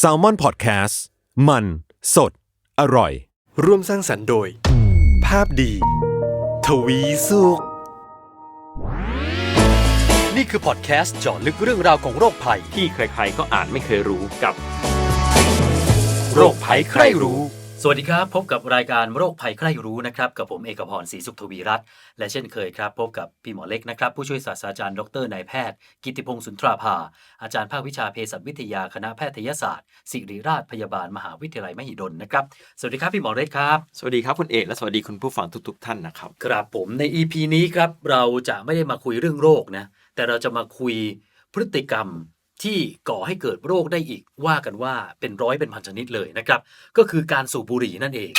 s a l ม o n PODCAST มัน สด อร่อย ร่วมสร้างสรรค์โดย ภาพดี ทวีสุข นี่คือพอดแคสต์เจาะลึกเรื่องราวของโรคภัย ที่ใครๆก็อ่านไม่เคยรู้กับ โรคภัยใครรู้ สวัสดีครับ พบกับรายการโรคภัยใครรู้นะครับกับผมเอกพรศรีสุขทวีรัตน์และเช่นเคยครับพบกับพี่หมอเล็กนะครับผู้ช่วยศาสตราจารย์ดรนายแพทย์ กิติพงศ์สุนทราภา อาจารย์ภาควิชาเภสัชวิทยาคณะแพทยศาสตร์ ศิริราชพยาบาลมหาวิทยาลัยมหิดลนะครับสวัสดีครับพี่หมอเล็กครับสวัสดีครับคุณเอกและสวัสดีคุณผู้ฟังทุก ๆ ท่านนะครับครับผมใน EP นี้ครับเราจะไม่ได้มาคุยเรื่องโรคนะแต่เราจะมาคุยพฤติกรรม ที่ก่อให้เกิดโรคได้อีกว่ากันว่าเป็นร้อยเป็นพันชนิดเลยนะครับ ก็คือการสูบบุหรี่นั่นเอง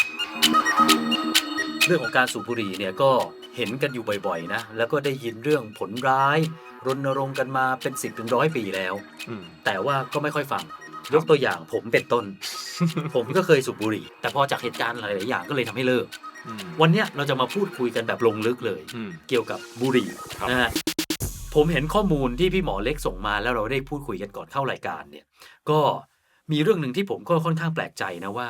เรื่องของการสูบบุหรี่เนี่ยก็เห็นกันอยู่บ่อยๆนะ แล้วก็ได้ยินเรื่องผลร้ายรณรงค์กันมาเป็นสิบถึงร้อยปีแล้วอืมแต่ว่าก็ไม่ค่อยฟังยกตัวอย่างผมเป็นต้น ผมก็เคยสูบบุหรี่ แต่พอจากเหตุการณ์หลายๆอย่างก็เลยทำให้เลิกอืมวันเนี้ยเราจะมาพูดคุยกันแบบลงลึกเลยอืมเกี่ยวกับบุหรี่ครับนะฮะ ผมเห็นข้อมูลที่พี่หมอเล็กส่งมาแล้วเราได้พูดคุยกันก่อนเข้ารายการเนี่ย ก็มีเรื่องหนึ่งที่ผมก็ค่อนข้างแปลกใจนะว่า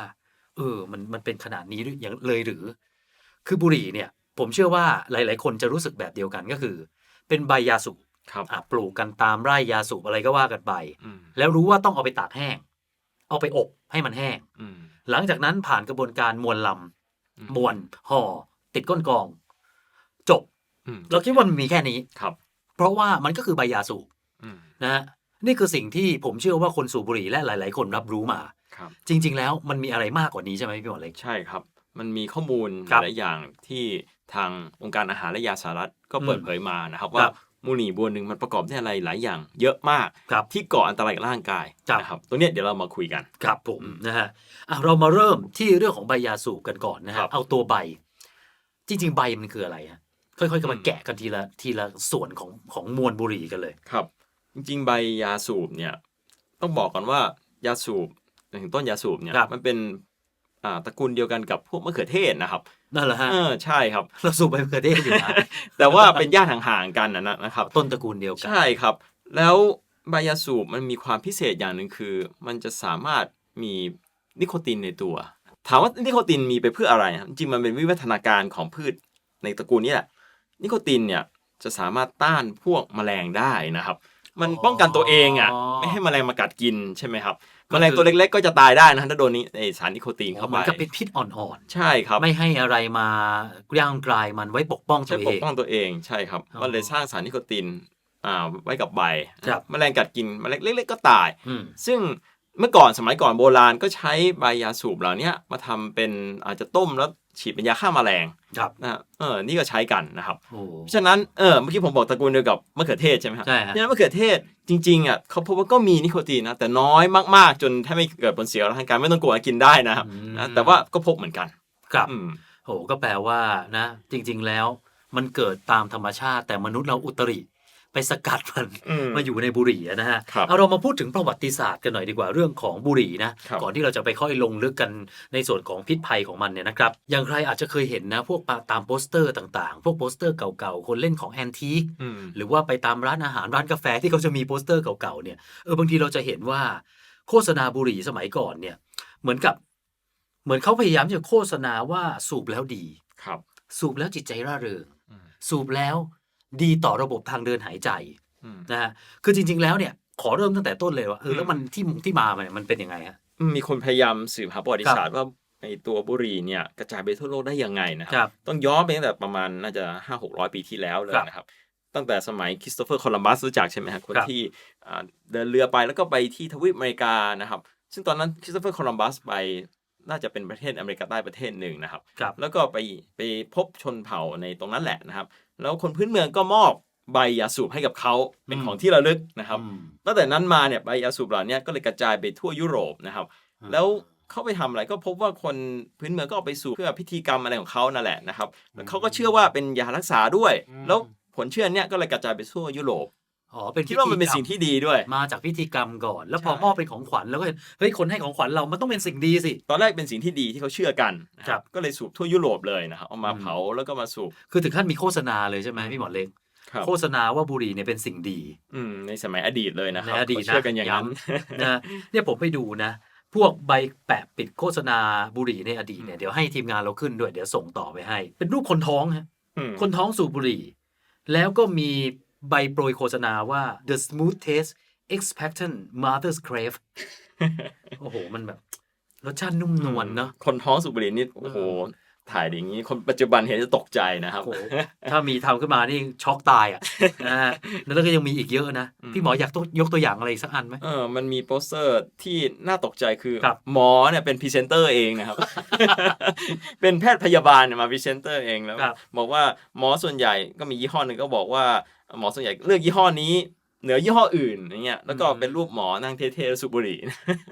เออ มันมันเป็นขนาดนี้หรือยังเลยหรือ คือบุหรี่เนี่ย ผมเชื่อว่าหลาย ๆ คนจะรู้สึกแบบเดียวกันก็คือ เป็นใบยาสูบครับอะปลูกกันตามไร่ยาสูบอะไรก็ว่ากันไปอืมแล้วรู้ว่าต้องเอาไปตากแห้ง เอาไปอบให้มันแห้งอืมหลังจากนั้นผ่านกระบวนการมวลลำมวนห่อติดก้นกรอง จบอืมเราคิดว่ามันมีแค่นี้ครับ เพราะว่ามันก็คือใบยาสูบอืมนะฮะนี่คือสิ่งที่ผมเชื่อว่าคนสูบบุหรี่และหลาย ๆ คนรับรู้มาครับจริง ๆ แล้วมันมีอะไรมากกว่านี้ใช่ไหมพี่หมอเล็ก ใช่ครับ มันมีข้อมูลครับหลายอย่างที่ทางองค์การอาหารและยาสหรัฐก็อืมเปิดเผยมานะครับคว่ารับมูหนีบัวหนึ่งมันประกอบด้วยอะไรหลายอย่างเยอะมากครับที่ก่ออันตรายกับร่างกายครับนะครับตรงเนี้ยเดี๋ยวเรามาคุยกัน ครับผมนะฮะอะเรามาเริ่มที่เรื่องของใบยาสูบกันก่อนนะครัฮะบเอาตัวใบ จริง ๆ ใบมันคืออะไรฮะ ค่อยๆกันมาอืมแกะกันทีละทีละส่วนของของมวลบุหรี่กันเลยครับ จริงๆใบยาสูบเนี่ย ต้องบอกก่อนว่ายาสูบถึงต้นยาสูบเนี่ยครับมันเป็นอ่าตระกูลเดียวกันกับพวกมะเขือเทศนะครับนั่นแหละฮะเออใช่ครับเราสูบใบมะเขือเทศอยู่นะแต่ว่าเป็นญาติห่างๆกันนะนะครับ ต้นตระกูลเดียวกันใช่ครับ แล้วใบยาสูบมันมีความพิเศษอย่างหนึ่งคือ มันจะสามารถมีนิโคตินในตัว ถามว่านิโคตินมีไปเพื่ออะไรครับจริงๆมันเป็นวิวัฒนาการของพืชในตระกูลนี้แหละ นิโคตินเนี่ยจะสามารถต้านพวกแมลงได้นะครับ มันป้องกันตัวเองอะอ๋อไม่ให้แมลงมากัดกินใช่ไหมครับก็แมคือลงตัวเล็กๆ ก็จะตายได้นะถ้าโดนนี้ไอสารนิโคตินเข้าเหไปมือนกับเป็นพิษอ่อนใช่ครับๆไม่ให้อะไรมาย่างกลายมันไว้ปกป้องตัใช่วเอปกงป้องตัวเองใช่ครับอ๋อมันเลยสร้างสารนิโคตินอ่าไว้กับใบครับแมลงกัดกินแมลงเล็ก ๆ ก็ตายอืมซึ่งเมื่อก่อนสมัยก่อนโบราณก็ใช้ใบยาสูบเหล่าเนี้ยมาทำเป็นอาจจะต้มแล้ว ฉีดเป็นยาฆ่าแมลงครับนะฮะเออนี่ก็ใช้กันนะครับโอ้เพราะฉะนั้นเออเมื่อกี้ผมบอกตระกูลเดียวกับมะเขือเทศใช่ไหมครับใช่ฮะเพราะฉะนั้นมะเขือเทศจริงๆอะเขาพบว่าก็มีนิโคตินนะแต่น้อยมากๆ จนแทบไม่เกิดผลเสียกับร่างกายไม่ต้องกลัวกินได้นะครับอืมนะแต่ว่าก็พบเหมือนกันครับอืมโอ้ก็แปลว่านะ จริง ๆแล้วมันเกิดตามธรรมชาติแต่มนุษย์เราอุตริ ไปสกัดมันอืมมาอยู่ในบุหรี่อะนะฮะครับเอาเรามาพูดถึงประวัติศาสตร์กันหน่อยดีกว่าเรื่องของบุหรี่นะครับก่อนที่เราจะไปค่อยลงลึกกันในส่วนของพิษภัยของมันเนี่ยนะครับอย่างใครอาจจะเคยเห็นนะพวกตามโปสเตอร์ต่างๆ พวกโปสเตอร์เก่าๆคนเล่นของแอนทีคอืมหรือว่าไปตามร้านอาหารร้านกาแฟที่เขาจะมีโปสเตอร์เก่าๆเนี่ยเออบางทีเราจะเห็นว่าโฆษณาบุหรี่สมัยก่อนเนี่ยเหมือนกับเหมือนเขาพยายามจะโฆษณาว่าสูบแล้วดีครับ สูบแล้วจิตใจร่าเริงอืมสูบแล้ว ดีต่อระบบทางเดินหายใจอืมนะฮะคือจริง ๆ แล้วเนี่ยขอเริ่มตั้งแต่ต้นเลยว่าเออแล้วมันที่ที่มามันมันเป็นยังไงฮะมีคนพยายามสืบหาประวัติศาสตร์ว่าไอตัวบุหรี่เนี่ยกระจายไปทั่วโลกได้ยังไงนะคครัรับ ต้องย้อนไปตั้งแต่ประมาณน่าจะห้าหกร้อยปีที่แล้วเลยครับนะครับ ตั้งแต่สมัยคริสโตเฟอร์ โคลัมบัสรู้จักใช่ไหมฮะคนครับที่อ่าเดินเรือไปแล้วก็ไปที่ทวีปอเมริกานะครับ ซึ่งตอนนั้นคริสโตเฟอร์ โคลัมบัสไป น่าจะเป็นประเทศอเมริกาใต้ประเทศหนึ่งนะครับครับแล้วก็ไปไปพบชนเผ่าในตรงนั้นแหละนะครับ แล้วคนพื้นเมืองก็มอบใบยาสูบให้กับเขาเป็นอืมของที่ระลึกนะครับอืมตั้งแต่นั้นมาเนี่ยใบยาสูบเหล่านี้ก็เลยกระจายไปทั่วยุโรปนะครับ แล้วเขาไปทำอะไรก็พบว่าคนพื้นเมืองก็เอาไปสูบเพื่อพิธีกรรมอะไรของเขานั่นแหละนะครับแล้วเขาก็เชื่อว่าเป็นยารักษาด้วย แล้วผลเชื่อเนี้ยก็เลยกระจายไปทั่วยุโรป อ๋อเป็นคิดว่ามันเป็นพิธีกรรสิ่งที่ดีด้วย มาจากพิธีกรรมก่อน แล้วพอใช่มอบเป็นของขวัญแล้วก็เห็นเฮ้ยคนให้ของขวัญเรามันต้องเป็นสิ่งดีสิ ตอนแรกเป็นสิ่งที่ดีที่เขาเชื่อกันนะคครัรับบก็เลยสูบทั่วยุโรปเลยนะครับเอามาอืมเผาแล้วก็มาสูบคือถึงขั้นมีโฆษณาเลยใช่ไหมพี่หมอเล็กครับโฆษณาว่าบุหรี่เนี่ยเป็นสิ่งดี อืมในสมัยอดีตเลยนะครับในอดีตนะเขาเชื่อกันอย่างนั้นนะเนี่ยผมไปดูนะ พวกใบแปะปิดโฆษณาบุหรี่ในอดีตเนี่ยเดี๋ยวให้ทีมงานเราขึ้นด้วยเดี๋ยวส่งต่อไปให้ เป็นรูปคนท้องฮะอืมคนท้องสูบบุหรี่ แล้วก็มี ใบโปรยโฆษณาว่า the smooth taste expectant mother's crave โอ้โห มันแบบ รสชาตินุ่มนวลเนาะคนท้องสูบบุหรี่นี่ โอ้โห ถ่ายอย่างนี้คนปัจจุบันเห็นจะตกใจนะครับโอ้โหถ้ามีทำขึ้นมานี่ช็อกตายอะนะฮะแล้วก็ยังมีอีกเยอะนะอืมพี่หมออยากต้องยกตัวอย่างอะไรอีกสักอันไหมเออมันมีโปสเตอร์ที่น่าตกใจคือครับหมอเนี่ยเป็นพรีเซนเตอร์เองนะครับ เป็นแพทย์พยาบาลเนี่ยมาพรีเซนเตอร์เองแล้วครับบอกว่าหมอส่วนใหญ่ก็มียี่ห้อหนึ่งก็บอกว่าหมอส่วนใหญ่เลือกยี่ห้อนี้ เหนือยี่ห้ออื่นอย่างเงี้ยแล้วก็เป็นรูปหมอนั่งเท่ๆสูบบุหรี่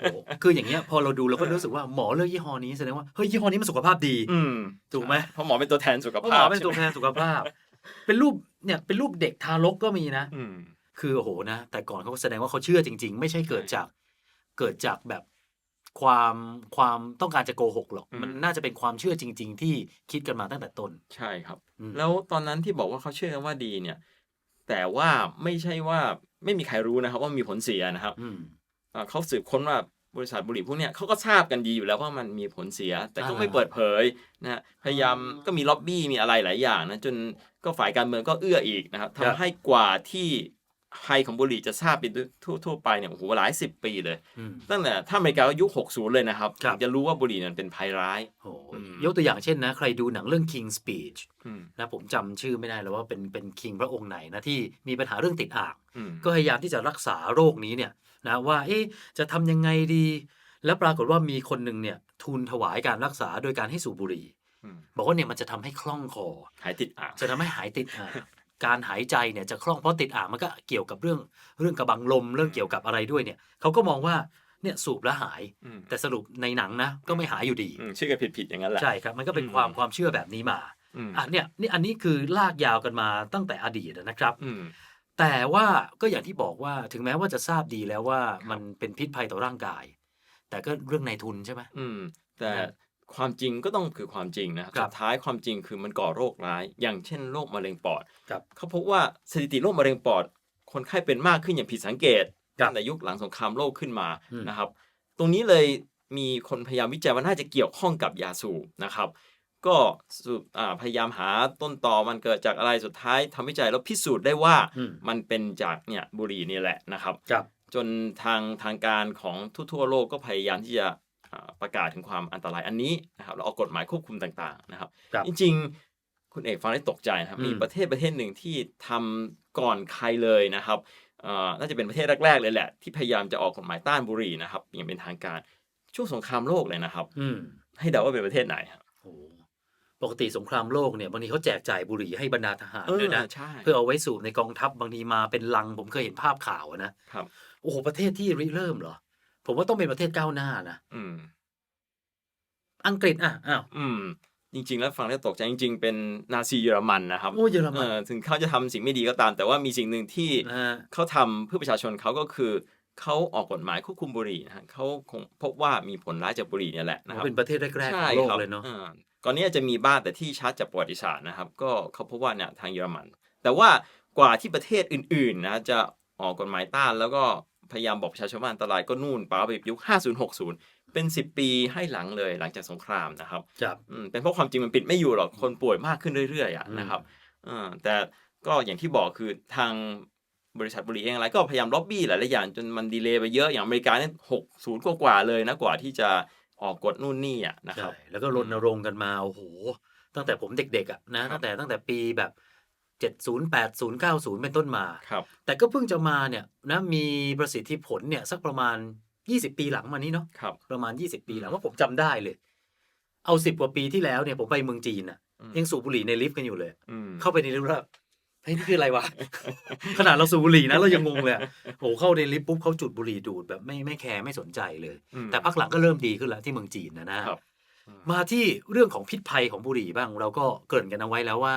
โอ้โหคืออย่างเงี้ยพอเราดูเราก็รู้สึกว่าหมอเลือกยี่ห้อนี้แสดงว่าเฮ้ยยี่ห้อนี้มันสุขภาพดีอืมถูกไหมเพราะหมอเป็นตัวแทนสุขเพราะหภามพอเป็นตัวใช่แทไหมนสุขภาพ เป็นรูปเนี่ยเป็นรูปเด็กทารกก็มีนะอืมคือโอ้โหนะแต่ก่อนเขาก็แสดงว่าเขาเชื่อจริง ๆ ไม่ใช่เกิดใช่จาก เกิดจากแบบความความต้องการจะโกหกหรอกอืมมันน่าจะเป็นความเชื่อจริง ๆ ที่คิดกันมาตั้งแต่ต้นใช่ครับอืมแล้วตอนนั้นที่บอกว่าเขาเชื่อกันว่าดีเนี่ย แต่ว่าไม่ใช่ว่าไม่มีใครรู้นะครับ ว่ามีผลเสียนะครับอืมอ่าเขาสืบค้นว่าบริษัทบุหรี่พวกเนี้ยเขาก็ทราบกันดีอยู่แล้วว่ามันมีผลเสีย แต่ก็อ่าไม่เปิดเผยนะฮะพยายามก็มีล็อบบี้มีอะไรหลายอย่างนะจนก็ฝ่ายการเมืองก็เอื้ออีกนะครับครับทำให้กว่าที่ ภัยของบุหรี่จะทราบไปทั่วทั่วไปเนี่ยโอ้โหหลายสิบปีเลยอืมตั้งแต่ถ้าอเมริกาก็ยุค 60 เลยนะครับครับถึงจะรู้ว่าบุหรี่นั้นเป็นภัยร้ายโอ้โหอืมยกตัวอย่างเช่นนะ ใครดูหนังเรื่อง King's Speech อืมนะผมจำชื่อไม่ได้แล้วว่าเป็นเป็นคิงพระองค์ไหนนะที่มีปัญหาเรื่องติดอ่างอืมก็พยายามที่จะรักษาโรคนี้เนี่ยนะว่าเอ๊ะจะทำยังไงดี แล้วปรากฏว่ามีคนหนึ่งเนี่ยทุนถวายการรักษาโดยการให้สูบบุหรี่อืมบอกว่าเนี่ยมันจะทำให้คล่องคอหายติดอ่างจะทำให้หายติดอ่าง การหายใจเนี่ยจะคล่องเพราะติดอ่างมันก็เกี่ยวกับเรื่องเรื่องกระบังลมเรื่องเกี่ยวกับอะไรด้วยเนี่ยเขาก็มองว่าเนี่ยสูบแล้วหายอืมแต่สรุปในหนังนะก็ไม่หายอยู่ดีอืมชื่อกันผิดๆอย่างนั้นแหละใช่ครับมันก็เป็นอืมความความเชื่อแบบนี้มาอืมอะเนี่ยนี่อันนี้คือลากยาวกันมาตั้งแต่อดีตนะครับอืมแต่ว่าก็อย่างที่บอกว่าถึงแม้ว่าจะทราบดีแล้วว่ามันเป็นพิษภัยต่อร่างกาย แต่ก็เรื่องในทุนใช่ไหมอืมแต่นะ ความจริงก็ต้องคือความจริงนะครับครับสุดท้ายความจริงคือมันก่อโรคร้าย อย่างเช่นโรคมะเร็งปอดครับ เขาพบว่าสถิติโรคมะเร็งปอด คนไข้เป็นมากขึ้นอย่างผิดสังเกตครับตั้งแต่ยุคหลังสงครามโลกขึ้นมาอืม นะครับ ตรงนี้เลยมีคนพยายามวิจัยว่าน่าจะเกี่ยวข้องกับยาสูบนะครับ ก็สูบอ่าพยายามหาต้นตอมันเกิดจากอะไรสุดท้ายทำวิจัยแล้วพิสูจน์ได้ว่าอืมมันเป็นจากเนี่ยบุหรี่นี่แหละนะครับ ครับ จนทางทางการของทั่วๆโลกก็พยายามที่จะอ่า ประกาศถึงความอันตรายอันนี้นะครับแล้วออกกฎหมายควบคุมต่างๆนะครับครับจริงๆ คุณเอกฟังได้ตกใจนะครับอืมมีประเทศประเทศหนึ่งที่ทำก่อนใครเลยนะครับเอ่อน่าจะเป็นประเทศแรกๆเลยแหละ ที่พยายามจะออกกฎหมายต้านบุหรี่นะครับอย่างเป็นทางการช่วงสงครามโลกเลยนะครับ อืมให้เดาว่าเป็นประเทศไหนครับโอ้โหปกติสงครามโลกเนี่ยบางทีเขาแจกจ่ายบุหรี่ให้บรรดาทหารด้วยนะใช่เพื่อเอาไว้สูบในกองทัพบางทีมาเป็นลังผมเคยเห็นภาพข่าวอะนะครับโอ้โหประเทศที่ริเริ่มเหรอ ผมว่าต้องเป็นประเทศก้าวหน้านะอืม อังกฤษอะอ้าว อืม จริง ๆ แล้วฟังแล้วตกใจจริง ๆ เป็นนาซีเยอรมันนะครับโอ้เยอรมันเออถึงเขาจะทำสิ่งไม่ดีก็ตาม แต่ว่ามีสิ่งหนึ่งที่นะฮะเขาทำเพื่อประชาชนเขาก็คือเขาออกกฎหมายควบคุมบุหรี่นะฮะเขาคงพบว่ามีผลร้ายจากบุหรี่เนี่ยแหละนะครับ เป็นประเทศแรกๆขใช่องโลกครับเลยเนาะ อ่าก่อนนี้อาจจะมีบ้างแต่ที่ชัดจากประวัติศาสตร์นะครับ ก็เขาพบว่าเนี่ยทางเยอรมัน แต่ว่ากว่าที่ประเทศอื่นๆนะจะออกกฎหมายต้านแล้วก็ พยายามบอกประชาชนว่าอันตรายก็นู่นป้าไปยุค 5060 เป็น 10 ปีให้หลังเลยหลังจากสงครามนะครับครับอืมเป็นเพราะความจริงมันปิดไม่อยู่หรอกคนป่วยมากขึ้นเรื่อยๆอะอืมนะครับอ่าแต่ก็อย่างที่บอกคือทางบริษัทบุหรี่เองอะไรก็พยายามล็อบบี้หลายๆอย่างจนมันดีเลย์ไปเยอะอย่างอเมริกาเนี่ยหกศูนย์กว่าๆเลยนะกว่าที่จะออกกฎนู่นนี่อะนะคใช่รับแล้วก็รณรงค์กันมาโอ้โหตั้งแต่ผมเด็กๆอะนะครับตั้งแต่ตั้งแต่ปีแบบ เจ็ดศูนย์แปดศูนย์เก้าศูนย์เป็นต้นมาครับแต่ก็เพิ่งจะมาเนี่ยนะมีประสิทธิผลเนี่ยสักประมาณ 20 ปีหลังมานี้เนาะครับประมาณ 20 ปีหลังว่าผมจำได้เลย เอาสิบกว่าปีที่แล้วเนี่ยผมไปเมืองจีนอะอืมยังสูบบุหรี่ในลิฟต์กันอยู่เลยอืมเข้าไปในลิฟต์แล้วเฮ้ยนี่คืออะไรวะ ขนาดเราสูบบุหรี่นะเรายังงงเลยอะโอ้โหเข้าในลิฟต์ปุ๊บเขาจุดบุหรี่ดูดแบบไม่ไม่แคร์ไม่สนใจเลยอืมแต่พักหลังก็เริ่มดีขึ้นแล้วที่เมืองจีนนะนะครับมาที่เรื่องของพิษภัยของบุหรี่บ้างเราก็เกริ่นกันเอาไว้แล้วว่า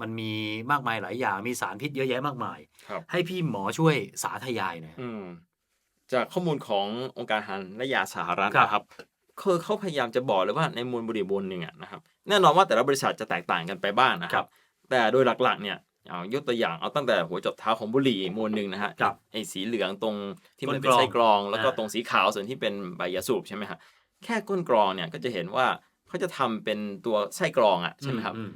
มันมีมากมายหลายอย่างมีสารพิษเยอะแยะมากมาย ครับ ให้พี่หมอช่วยสาธยายหน่อยอืมจากข้อมูลขององค์การอาหารและยาสหรัฐครับ นะครับคือเขาพยายามจะบอกเลยว่าในมวลบุหรี่มวลหนึ่งอะนะครับแน่นอนว่าแต่ละบริษัทจะแตกต่างกันไปบ้างนะครับแต่โดยหลักๆเนี่ยเอายกตัวอย่างเอาตั้งแต่หัวจดเท้าของบุหรี่มวลหนึ่งนะฮะครับไอ้สีเหลืองตรงที่มันก้นเป็นกรองไส้กรอง แล้วก็อ่า ตรงสีขาวส่วนที่เป็นใบยาสูบใช่ไหมฮะแค่ก้นกรองเนี่ยก็จะเห็นว่าเขาจะทำเป็นตัวไส้กรองอะใช่ไหมครับ อืม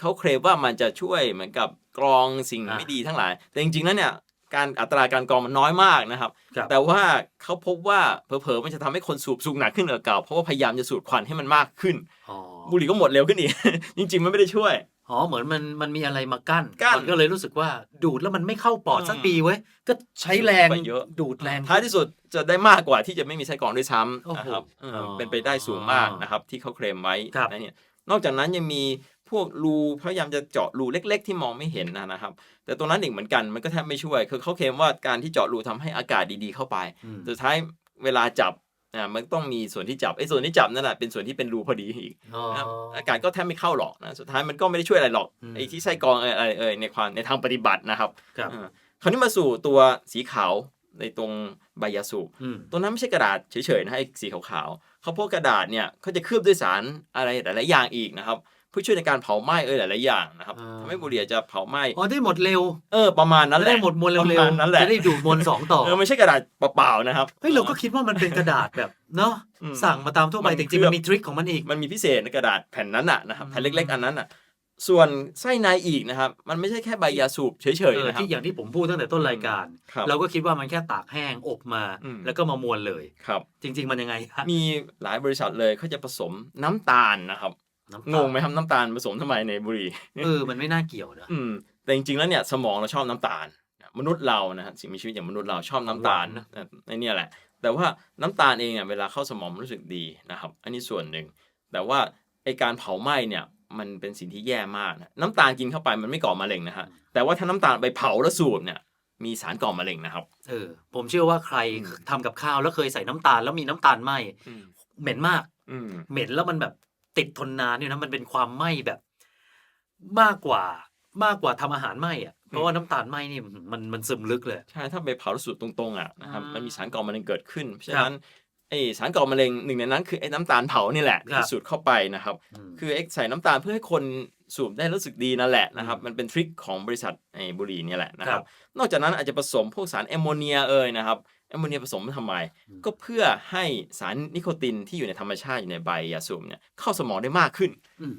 เขาเคลมว่ามันจะช่วยเหมือนกับกรองสิ่งอ่าไม่ดีทั้งหลาย แต่จริงๆแล้วเนี่ยการอัตราการกรองมันน้อยมากนะครับครับแต่ว่าเขาพบว่าเผลอๆมันจะทำให้คนสูบสูบหนักขึ้นกว่าเก่า เพราะว่าพยายามจะสูดควันให้มันมากขึ้นอ๋อบุหรี่ก็หมดเร็วขึ้นอีก จริง ๆ มันไม่ได้ช่วยอ๋อเหมือนมันมันมีอะไรมากั้นกั้นมันก็เลยรู้สึกว่าดูดแล้วมันไม่เข้าปอดอืมสักปีเว้ยก็ใช้แรงไปเยอะดูดแรงท้ายที่สุดจะได้มากกว่าที่จะไม่มีไส้กรองด้วยซ้โอ้ำโหนะครับเอออ๋อเป็นไปได้สูงมากนะครับที่เขาเคลมไว้ครับนะเนี่ยนอกจากนั้นยังมี พวกรูพยายามจะเจาะรูเล็ก ๆ ที่มองไม่เห็นนะนะครับ แต่ตรงนั้นอีกเหมือนกันมันก็แทบไม่ช่วย คือเขาเคลมว่าการที่เจาะรูทำให้อากาศดีๆเข้าไปอืมสุดท้ายเวลาจับอ่ามันต้องมีส่วนที่จับไอ้ส่วนที่จับนั่นแหละเป็นส่วนที่เป็นรูพอดีอีกอ๋อนะครับอากาศก็แทบไม่เข้าหรอกนะสุดท้ายมันก็ไม่ได้ช่วยอะไรหรอกอืมไอ้ที่ไส้กรองเอ่ยอะไรเอ่ยในความในทางปฏิบัตินะครับครับอ่าคราวนี้มาสู่ตัวสีขาวในตรงใบยาสูบอืมตัวนั้นไม่ใช่กระดาษเฉยๆนะไอ้สีขาวๆเขาพวกกระดาษเนี่ยเขาจะเคลือบด้วยสารอะไรหลายๆอย่างอีกนะครับเพื่อช่วยในการเผาไหม้เอ่ยหลายๆอย่างนะครับอ่า ทำให้บุหรี่จะเผาไหม้อ๋อได้หมดเร็วเออประมาณนั้นแหจะละ ได้หมดมวลประเร็วมาณนั้นแหละ จะได้ดูดมวลสองต่อเออไม่ใช่กระดาษเปล่าๆนะครับ เฮ้ยเราก็คิดว่ามันเป็นกระดาษแบบเนาะอืมสั่งมาตามทั่วไปมันแต่จริงๆเคลืมัอบนมีทริคของมันอีก มันมีพิเศษในกระดาษแผ่นนั้นน่ะนะครับอืมแผ่นเล็กๆอันนั้นน่ะส่วนไส้ในอีกนะครับ มันไม่ใช่แค่ใบยาสูบเฉยเอๆอนะครับที่อย่างที่ผมพูดตั้งแต่ต้นรายการ ครับ เราก็คิดว่ามันแค่ตากแห้งอบมา อืม แล้วก็มามวลเลย ครับ จริง ๆ มันยังไงฮะมีหลายบริษัทเลยเขาจะผสมน้ำตาลนะครับน้ำ งตาลงไหมครับน้ำตาลผสมทำไมในบุหรี่เออมันไม่น่าเกี่ยวนะอืมแต่จริงๆแล้วเนี่ยสมองเราชอบน้ำตาล มนุษย์เรานะฮะสิ่งมีชีวิตอย่างมนุษย์เราชอบน้ำตาลหวานนะเออในเนี่ยแหละ แต่ว่าน้ำตาลเองเนี่ยเวลาเข้าสมองมันรู้สึกดีนะครับ อันนี้ส่วนหนึ่ง แต่ว่าไอการเผาไหม้เนี่ยมันเป็นสิ่งที่แย่มากนะน้ำตาลกินเข้าไปมันไม่ก่อมะเร็งนะฮะแต่ว่าถ้าน้ำตาลไปเผาแล้วสูบเนี่ยมีสารก่อมะเร็งนะครับ เออ ผมเชื่อว่าใครอืมทำกับข้าวแล้วเคยใส่น้ำตาลแล้วมีน้ำตาลไหมเหม็นมากอืมเหม็นแล้วมันแบบ ติดทนนานเนี่ยนะมันเป็นความไหม้แบบ มากกว่ามากกว่าทำอาหารไหม้อะเพราะว่าน้ำตาลไหม้นี่มันมันซึมลึกเลย ใช่ ถ้าไปเผาแล้วสูบตรงๆอะนะครับอ่ามัมันมีสารก่อมะเร็งเกิดขึ้นเพราะครัฉะบนั้นไอสารก่อมะเร็งหนึ่งในนั้นคือไอ้น้ำตาลเผานี่แหละครับที่สูดเข้าไปนะครับมคือเอ็กใส่น้ำตาลเพื่อให้คนสูบได้รู้สึกดีนั่นแหละนะครับอืมมันเป็นทริคของบริษัทไอ้บุหรี่เนี่ยแหละนะคครัรับบนอกจากนั้นอาจจะผสมพวกสารแอมโมเนียเอ่ยนะครับ แอมโมเนียผสมทำไมอืมก็เพื่อให้สารนิโคตินที่อยู่ในธรรมชาติอยู่ในใบยาสูบเนี่ยเข้าสมองได้มากขึ้นอืม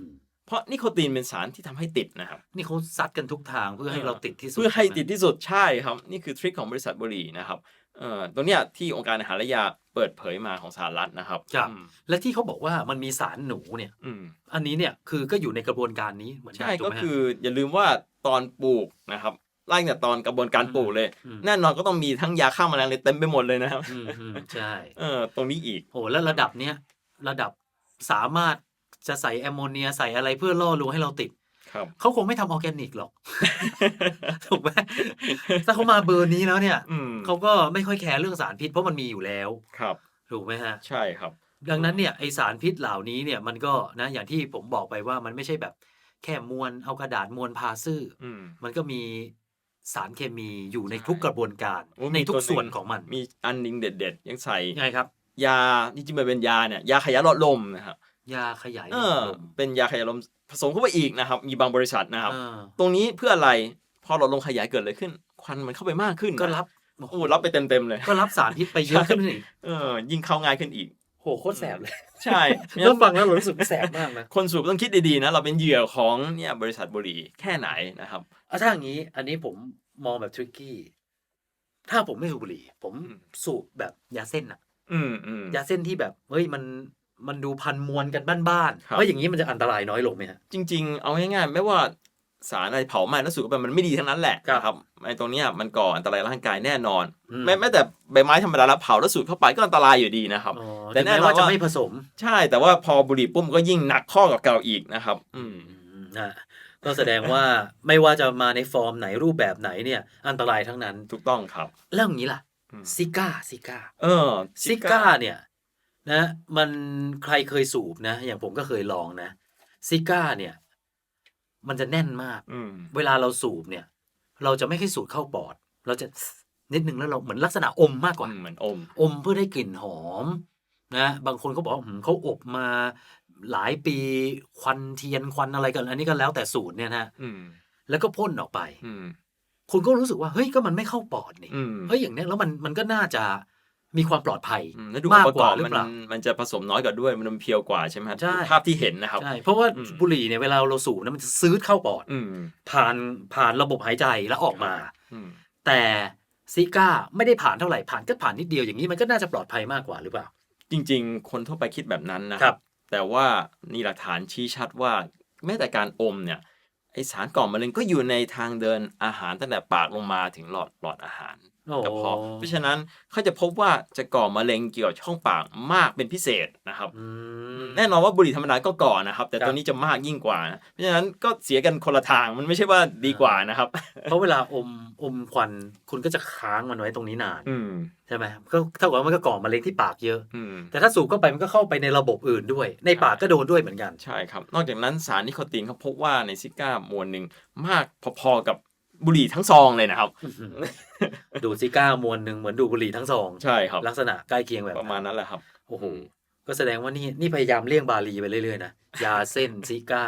เพราะนิโคตินเป็นสารที่ทำให้ติดนะครับนี่เขาซัดกันทุกทางเพื่อให้เออเราติดที่สุดเพื่อให้ช่ไมติดที่สุดใช่ครับ นี่คือทริคของบริษัทบุหรี่นะครับเอ่อตรงเนี้ยที่องค์การอาหารและยาเปิดเผยมาของสหรัฐนะครับครับอืมและที่เขาบอกว่ามันมีสารหนูเนี่ยอืมอันนี้เนี่ยคือก็อยู่ในกระบวนการนี้เหมือนกันใช่ถูก็ไหมฮะคืออย่าลืมว่าตอนปลูกนะครับ ไล่ตั้งแต่ตอนกระบวนการปลูกเลยอืมแน่นอนก็ต้องมีทั้งยาฆ่าแมลงเลยเต็มไปหมดเลยนะครับอืมอืมใช่เออตรงนี้อีกโอ้แล้วระดับเนี้ยระดับสามารถจะใส่แอมโมเนียใส่อะไรเพื่อล่อลวงให้เราติดครับเขาคงไม่ทำออร์แกนิกหรอก ถูกไหมถ้าเขามาเบอร์นี้แล้วเนี่ยอืมเขาก็ไม่ค่อยแคร์เรื่องสารพิษเพราะมันมีอยู่แล้วครับ ถูกไหมฮะ ใช่ครับ ดังนั้นเนี่ยไอสารพิษเหล่านี้เนี่ยมันก็นะอย่างที่ผมบอกไปว่ามันไม่ใช่แบบแค่มวลเอากระดาษมวลพาซื่อออืมมันก็มี สารเคมีอยู่ในใช่ทุกกระบวนการโอ้ในทุกมีตัวหนึ่งส่วนของมัน มีอันหนึงเด็ด ๆ ยังใส่ยังไงครับ ยาจริงๆมันเป็นยาเนี่ยยาขยายหลอดลมนะครับยาขยายหเอลออดลมเป็นยาขยายลมผสมเข้าไปอีกนะครับ มีบางบริษัทนะครับเออตรงนี้เพื่ออะไรพอหลอดลมขยายเกิดอะไรขึ้น ควันมันเข้าไปมากขึ้นก็นะรับโอ้รับไปเต็มๆเลย ก็รับสารพิษไปเยอะขึ้นอีกเออยิ่งเข้าง่ายขึ้นอีกโหโคตรแสบเลย ใช่แล้วฟังแล้วรู้สึกแสบมากนะ คนสูบต้องคิดดีๆนะ เราเป็นเหยื่อของเนี่ยบริษัทบุหรี่แค่ไหนนะครับเอาถ้าอย่างนี้ อันนี้ผมมองแบบทริกกี้ ถ้าผมไม่สูบบุหรี่ ผมอืมสูบแบบยาเส้นอะอืมอืมยาเส้นที่แบบเฮ้ยมันมันดูพันมวลกันบ้านครับๆเฮ้ยอย่างนี้มันจะอันตรายน้อยลงไหมฮะจริง ๆ เอาง่ายๆไม่ว่า สารอะไรเผาไหม้แล้วสูบเข้าไปมันไม่ดีทั้งนั้นแหละครับนะครับไอ้ตรงเนี้ยมันก่ออันตรายร่างกายแน่นอนอืมแม้แม้แต่ใบไม้ธรรมดาแล้วเผาแล้วสูดเข้าไปก็อันตรายอยู่ดีนะครับอ๋อแต่แต่แน่แน่นอนว่าจะว่าไม่ผสม ใช่แต่ว่าพอบุหรี่ปุ๊บมันก็ยิ่งหนักข้อกับเก่าอีกนะครับ อืมอะก็แสดงว่าไม่ว่าจะมาในฟอร์มไหนรูปแบบไหนเนี่ยอันตรายทั้งนั้นถูกต้องครับแล้วอย่างนี้ล่ะอืมซิก้าซิก้าเออซิก้าเนี่ย นะ มันใครเคยสูบนะ อย่างผมก็เคยลองนะซิก้าเนี่ย มันจะแน่นมาก อืม เวลาเราสูบเนี่ย เราจะไม่ค่อยสูดเข้าปอด เราจะนิดนึงแล้วเราเหมือนลักษณะอมมากกว่าอืมเหมือนอม อมเพื่อได้กลิ่นหอมนะบางคนเขาบอกว่าหืมเขาอบมาหลายปีควันเทียนควันอะไรกัน อันนี้ก็แล้วแต่สูตรเนี่ยนะอืม แล้วก็พ่นออกไป อืม คุณก็รู้สึกว่าเฮ้ยก็มันไม่เข้าปอดนี่อืม เฮ้ยอย่างเนี้ยแล้วมันมันก็น่าจะ มีความปลอดภัยอืมแล้วดูมากประกกอว่าบหรือมันเปล่ามันจะผสมน้อยกว่าด้วยมันเพียวกว่าใช่ไหมครับใช่ภาพที่เห็นนะครับใช่เพราะว่าอืมบุหรี่เนี่ยเวลาเราสูบนะมันจะซื้อเข้าปอดอืมผ่านผ่านระบบหายใจแล้วออกมาอืมแต่ซิก้าไม่ได้ผ่านเท่าไหร่ผ่านก็ผ่านนิดเดียวอย่างนี้มันก็น่าจะปลอดภัยมากกว่าหรือเปล่า จริง ๆ คนทั่วไปคิดแบบนั้นนะครับ แต่ว่านี่หลักฐานชี้ชัดว่าแม้แต่การอมเนี่ยไอสารก่อมะเร็งก็อยู่ในทางเดินอาหารตั้งแต่ปากลงมาถึงหลอดหลอดอาหารโอ้ กระเพาะเพราะฉะนั้นเขาจะพบว่าจะก่อมะเร็งเกี่ยวกับช่องปากมากเป็นพิเศษนะครับอืมแน่นอนว่าบุหรี่ธรรมดาก็ก่อนะครับ แต่ครับตัวนี้จะมากยิ่งกว่านะเพราะฉะนั้นก็เสียกันคนละทางมันไม่ใช่ว่าดีกว่านะครับ เพราะเวลาอมอมควันคุณก็จะค้างมันไว้ตรงนี้นานอืมใช่ไหมก็เท่ากับว่ามันก็ก่อมะเร็งที่ปากเยอะอืมแต่ถ้าสูบเข้าไปมันก็เข้าไปในระบบอื่นด้วย ในปากก็โดนด้วยเหมือนกันใช่ครับ นอกจากนั้นสารนิโคตินเขาพบว่าในซิก้ามวลหนึ่งมากพอๆกับ บุหรี่ทั้งซองเลยนะครับ ดูดซิก้ามวนหนึ่งเหมือนดูดบุหรี่ทั้งซองใช่ครับลักษณะใกล้เคียงแบบประมาณนั้นแหละครับโอ้โหก็แสดงว่านี่นี่พยายามเลี่ยงบาลีไปเรื่อยๆนะยาเส้นซิก้า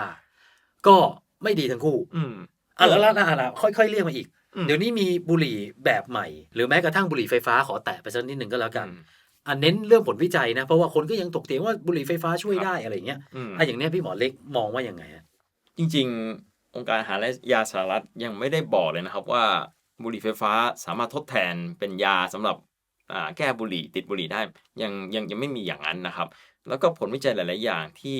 ก็ไม่ดีทั้งคู่ อืมอะแล้วแล้วอะค่อยๆเลี่ยงมาอีกอืมเดี๋ยวนี้มีบุหรี่แบบใหม่ หรือแม้กระทั่งบุหรี่ไฟฟ้าขอแตะไปสักนิดหนึ่งก็แล้วกันอืมอันเน้นเรื่องผลวิจัยนะ เพราะว่าคนก็ยังตกเถียงว่าบุหรี่ไฟฟ้าช่วยได้อะไรอย่างเงี้ยอืมอะอย่างเนี้ยพี่หมอเล็กมองว่ายังไงฮะจริง ๆ องค์การอาหารและยาสหรัฐยังไม่ได้บอกเลยนะครับว่าบุหรี่ไฟฟ้าสามารถทดแทนเป็นยาสำหรับอ่าแก้บุหรี่ติดบุหรี่ได้ยังยังยังไม่มีอย่างนั้นนะครับ แล้วก็ผลวิจัยหลาย ๆ อย่างที่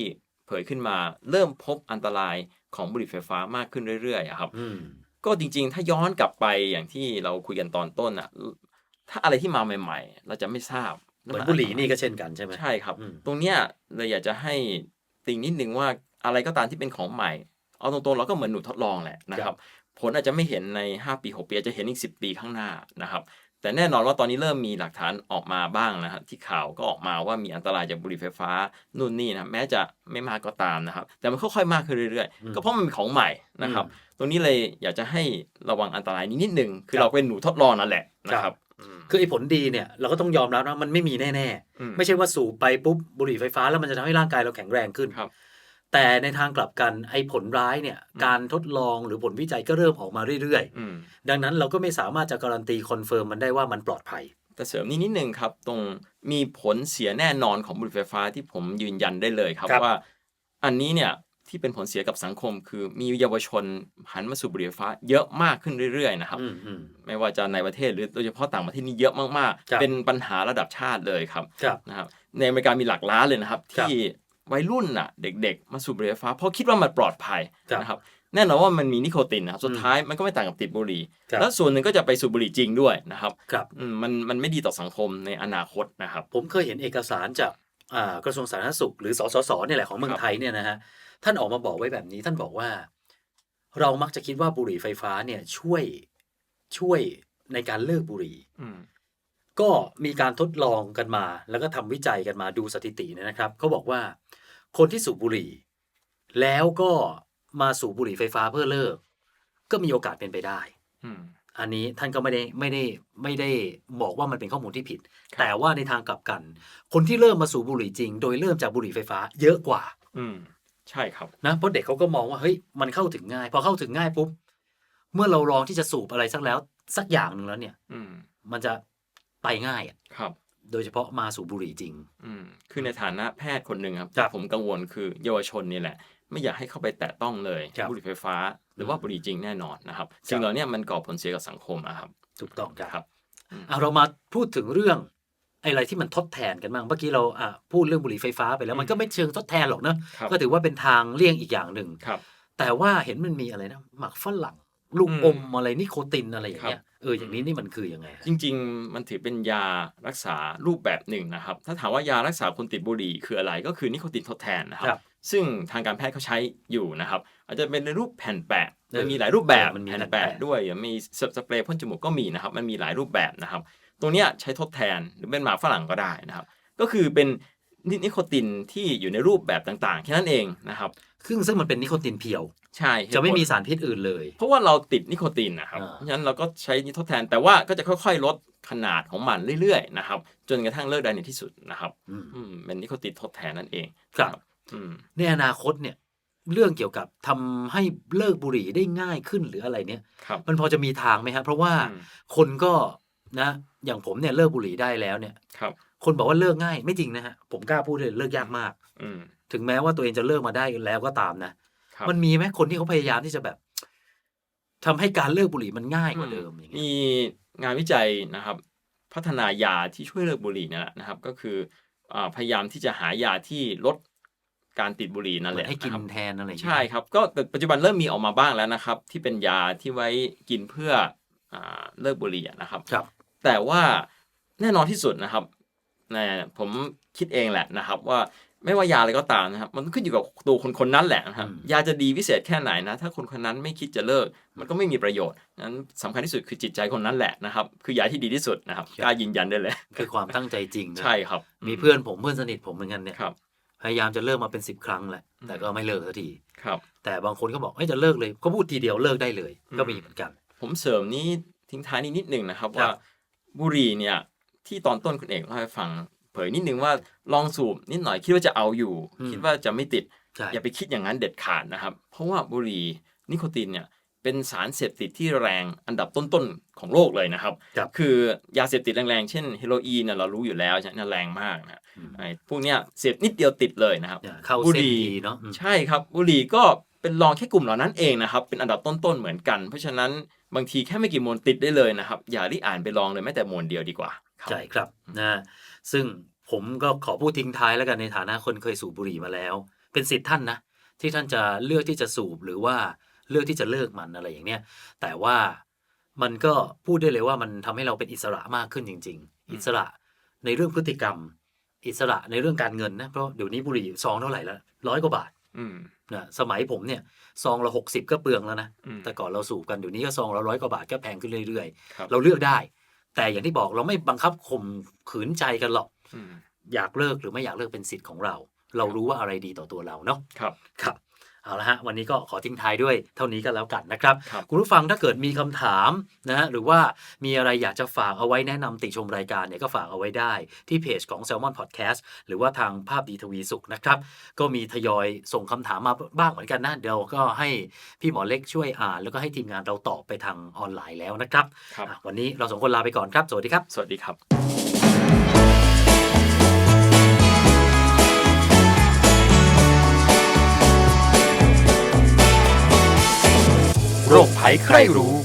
เผยขึ้นมาเริ่มพบอันตรายของบุหรี่ไฟฟ้ามากขึ้นเรื่อยๆอะครับอืมก็จริง ๆ ถ้าย้อนกลับไปอย่างที่เราคุยกันตอนต้นอะถ้าอะไรที่มาใหม่ ๆ เราจะไม่ทราบเหมือนบุหรี่นี่ก็เช่นกันใช่ไหมใช่ครับอืมตรงเนี้ยเลยอยากจะให้ติ่งนิดนึงว่าอะไรก็ตามที่เป็นของใหม่ เอาตรงๆเราก็เหมือนหนูทดลองแหละนะครับ ผลอาจจะไม่เห็นใน 5 ปี 6 ปีอาจจะเห็นอีก 10 ปีข้างหน้านะครับแต่แน่นอนว่าตอนนี้เริ่มมีหลักฐานออกมาบ้างนะครับที่ข่าวก็ออกมาว่ามีอันตรายจากบุหรี่ไฟฟ้านู่นนี่นะแม้จะไม่มากก็ตามนะครับ แต่มันค่อยๆมากขึ้นเรื่อยอืมๆก็เพราะมันเป็นของใหม่นะครับ ตรงนี้เลยอยากจะให้ระวังอันตรายนี้นิดนึงคือครับเราเป็นหนูทดลองนั่นแหละนะคครัรับบอืมคือไอ้ผลดีเนี่ยเราก็ต้องยอมรับนะมันไม่มีแน่อืมๆไม่ใช่ว่าสูบไปปุ๊บบุหรี่ไฟฟ้าแล้วมันจะทำให้ร่างกายเราแข็งแรงขึ้นครับ แต่ในทางกลับกันไอ้ผลร้ายเนี่ยอืมการทดลองหรือผลวิจัยก็เริ่มออกมาเรื่อยอืมๆดังนั้นเราก็ไม่สามารถจะการันตีคอนเฟิร์มมันได้ว่ามันปลอดภัย แต่เสริมนิดนิดนึงครับ ตรงมีผลเสียแน่นอนของบุหรี่ไฟฟ้าที่ผมยืนยันได้เลยครับครับว่า อันนี้เนี่ยที่เป็นผลเสียกับสังคม คือมีเยาวชนหันมาสูบบุหรี่ไฟฟ้าเยอะมากขึ้นเรื่อยๆนะครับอืมอืมไม่ว่าจะในประเทศหรือโดยเฉพาะต่างประเทศนี่เยอะมากครับๆเป็นปัญหาระดับชาติเลยครับครับนะครับในอเมริกามีหลักล้านเลยนะครับครับที่ วัยรุ่นน่ะ เด็ก ๆ มาสูบบุหรี่ไฟฟ้าเพราะคิดว่ามันปลอดภัยครับนะครับแน่นอนว่ามันมีนิโคตินนะครับสุดท้ายมันก็ไม่ต่างกับติดบุหรี่ครับแล้วส่วนหนึ่งก็จะไปสูบบุหรี่จริงด้วยนะครับครับอืมมันมันไม่ดีต่อสังคมในอนาคตนะครับ ผมเคยเห็นเอกสารจากอ่ากระทรวงสาธารณสุข หรือสสสเนี่ยแหละของเมืองครับไทยเนี่ยนะฮะท่านออกมาบอกไว้แบบนี้ท่านบอกว่า เรามักจะคิดว่าบุหรี่ไฟฟ้าเนี่ยช่วยช่วยในการเลิกบุหรี่อืมก็มีการทดลองกันมา แล้วก็ทำวิจัยกันมาดูสถิติเนี่ยนะครับเขาบอกว่า คนที่สูบบุหรี่ แล้วก็มาสูบบุหรี่ไฟฟ้าเพื่อเลิก ก็มีโอกาสเป็นไปได้อืมอันนี้ท่านก็ไม่ได้ไม่ได้ไม่ได้บอกว่ามันเป็นข้อมูลที่ผิดครับแต่ว่าในทางกลับกัน คนที่เริ่มมาสูบบุหรี่จริง โดยเริ่มจากบุหรี่ไฟฟ้า เยอะกว่า อืม ใช่ครับนะเพราะเด็กเขาก็มองว่าเฮ้ยมันเข้าถึงง่าย พอเข้าถึงง่ายปุ๊บเมื่อเราลองที่จะสูบอะไรสักแล้ว สักอย่างหนึ่งแล้วเนี่ย อืมมันจะไปง่ายอะครับ โดยเฉพาะมาสูบบุหรี่จริง อืมคือในฐานะแพทย์คนหนึ่งครับครับผมกังวลคือเยาวชนนี่แหละ ไม่อยากให้เข้าไปแตะต้องเลยครับ บุหรี่ไฟฟ้า หรือว่าบุหรี่จริงแน่นอนนะครับสิ่งเหล่านี้มันก่อผลเสียกับสังคมนะครับ ถูกต้องครับครับอืมอะเรามาพูดถึงเรื่องไอ้อะไรที่มันทดแทนกันบ้างเมื่อกี้เราอะพูดเรื่องบุหรี่ไฟฟ้าไปแล้วมันก็ไม่เชิงทดแทนหรอกเนอะครับก็ถือว่าเป็นทางเลี่ยงอีกอย่างหนึ่ง ครับแต่ว่าเห็นมันมีอะไรนะ หมักฝรั่ง ลูกอืมอมอะไรนิโคตินอะไรอย่างเงี้ยครับเอออย่างนี้นี่มันคือยังไงฮะจริง ๆ มันถือเป็นยารักษารูปแบบหนึ่งนะครับ ถ้าถามว่ายารักษาคนติดบุหรี่คืออะไรก็คือนิโคตินทดแทนนะครับครับซึ่งทางการแพทย์เขาใช้อยู่นะครับ อาจจะเป็นในรูปแผ่นแปะเออมันมีหลายรูปแบบมันมีแผ่นแผ่นแปะแปะด้วยมีสสเปรย์พ่นจมูกก็มีนะครับ มันมีหลายรูปแบบนะครับ ตรงเนี้ยใช้ทดแทนหรือเป็นหมากฝรั่งก็ได้นะครับ ก็คือเป็นนินิโคตินที่อยู่ในรูปแบบต่างๆแค่นั้นเองนะครับ ซึ่งซึ่งมันเป็นนิโคตินเพียว ใช่จะไม่มีเหตุผลสารพิษอื่นเลย เพราะว่าเราติดนิโคตินนะครับอ่าเพราะฉะนั้นเราก็ใช้นี้ทดแทน แต่ว่าก็จะค่อยๆ ลดขนาดของมันเรื่อยๆนะครับ จนกระทั่งเลิกได้ในที่สุดนะครับอืมอืมเป็นนิโคตินทดแทนนั่นเองครับอืมในอนาคตเนี่ยเรื่องเกี่ยวกับทำให้เลิกบุหรี่ได้ง่ายขึ้นหรืออะไรเนี่ยครับมันพอจะมีทางไหมฮะเพราะว่าอืมคนก็นะ อย่างผมเนี่ยเลิกบุหรี่ได้แล้วเนี่ยครับ คนบอกว่าเลิกง่ายไม่จริงนะฮะผมกล้าพูดเลยเลิกยากมาก อืม ถึงแม้ว่าตัวเองจะเลิกมาได้แล้วก็ตามนะ ครับ มันมีไหมคนที่เขาพยายามที่จะแบบทำให้การเลิกบุหรี่มันง่ายกว่าเดิมอย่างเงี้ยมีงานวิจัยนะครับ พัฒนายาที่ช่วยเลิกบุหรี่นั่นแหละนะครับ ก็คืออ่าพยายามที่จะหายาที่ลดการติดบุหรี่นั่นเหแหมือนละให้กินนะครับ แทนอะไรอย่างเงี้ย ใช่ครับก็แต่ปัจจุบันเริ่มมีออกมาบ้างแล้วนะครับ ที่เป็นยาที่ไว้กินเพื่ออาเลิกบุหรี่อะนะครับ ครับ แต่ว่าแน่นอนที่สุดนะครับนะผมคิดเองแหละนะครับว่า ไม่ว่ายาอะไรก็ตามนะครับ มันขึ้นอยู่กับตัวคนคนนั้นแหละนะครับอืมยาจะดีวิเศษแค่ไหนนะ ถ้าคนคนนั้นไม่คิดจะเลิก มันก็ไม่มีประโยชน์นั้นสำคัญที่สุดคือจิตใจคนนั้นแหละนะครับ คือยาที่ดีที่สุดนะครับกล้ายืนยันได้เลย คือความตั้งใจจริงนะใช่ครับ มีเพื่อนผมเพื่อนสนิทผมเหมือนกันเนี่ยครับพยายามจะเลิกมาเป็นสิบครั้งแหละ แต่ก็ไม่เลิกสักทีครับ แต่บางคนก็บอกเอ้ยจะเลิกเลย ก็พูดทีเดียวเลิกได้เลยอืมก็มีเหมือนกัน ผมเสริมนี้ทิ้งท้ายนี้นิดหนึ่งนะครับครับว่าบุหรี่เนี่ยที่ตอนต้นคุณเอกเล่าให้ฟัง เผยนิดนึงว่าลองสูบนิดหน่อยคิดว่าจะเอาอยู่ คิดว่าจะไม่ติดใช่อย่าไปคิดอย่างนั้นเด็ดขาดนะครับ เพราะว่าบุหรี่นิโคตินเนี่ยเป็นสารเสพติดที่แรงอันดับต้นๆของโลกเลยนะครับครับคือยาเสพติดแรงๆ เช่นเฮโรอีนเนี่ยเรารู้อยู่แล้วใช่ไหมแรงมากนะอืมไอ้พวกเนี้ยเสพนิดเดียวติดเลยนะครับเนี่ยเข้าบุเส้หนรี่ดีเนาะอืมใช่ครับบุหรี่ก็เป็นรองแค่กลุ่มเหล่านั้นเองนะครับเป็นอันดับต้นๆเหมือนกัน เพราะฉะนั้นบางทีแค่ไม่กี่มวนติดได้เลยนะครับ อย่ารีบอ่านไปลองเลยแม้แต่มวนเดียวดีกว่าครับใช่ครับนะ ซึ่งผมก็ขอพูดทิ้งท้ายแล้วกันในฐานะคนเคยสูบบุหรี่มาแล้ว เป็นสิทธิ์ท่านนะ ที่ท่านจะเลือกที่จะสูบหรือว่าเลือกที่จะเลิกมันอะไรอย่างเนี้ยแต่ว่ามันก็พูดได้เลยว่ามันทำให้เราเป็นอิสระมากขึ้นจริง ๆ อิสระในเรื่องพฤติกรรม อิสระในเรื่องการเงินนะเพราะเดี๋ยวนี้บุหรี่ซองเท่าไหร่แล้วร้อยกว่าบาทอืมนะสมัยผมเนี่ยซองละหกสิบก็เปลืองแล้วนะอืมแต่ก่อนเราสูบกันเดี๋ยวนี้ก็ซองละร้อยกว่าบาทก็แพงขึ้นเรื่อยครับๆเราเลือกได้ แต่อย่างที่บอกเราไม่บังคับข่มขืนใจกันหรอกอืมอยากเลิกหรือไม่อยากเลิกเป็นสิทธิ์ของเรา เรารู้ว่าอะไรดีต่อตัวเราเนาะครับครับ เอาละฮะวันนี้ก็ขอทิ้งท้ายด้วยเท่านี้ก็แล้วกันนะครับครับคุณผู้ฟังถ้าเกิดมีคำถามนะฮะหรือว่ามีอะไรอยากจะฝากเอาไว้แนะนำติชมรายการเนี่ยก็ฝากเอาไว้ได้ ที่เพจของ Salmon Podcast หรือว่าทางภาพดีทวีสุขนะครับ ก็มีทยอยส่งคำถามมาบ้างเหมือนกันนะเดี๋ยวก็ให้พี่หมอเล็กช่วยอ่าน แล้วก็ให้ทีมงานเราตอบไปทางออนไลน์แล้วนะครับครับอะวันนี้เราสองคนลาไปก่อนครับ สวัสดีครับ สวัสดีครับ โรคภัยใครรู้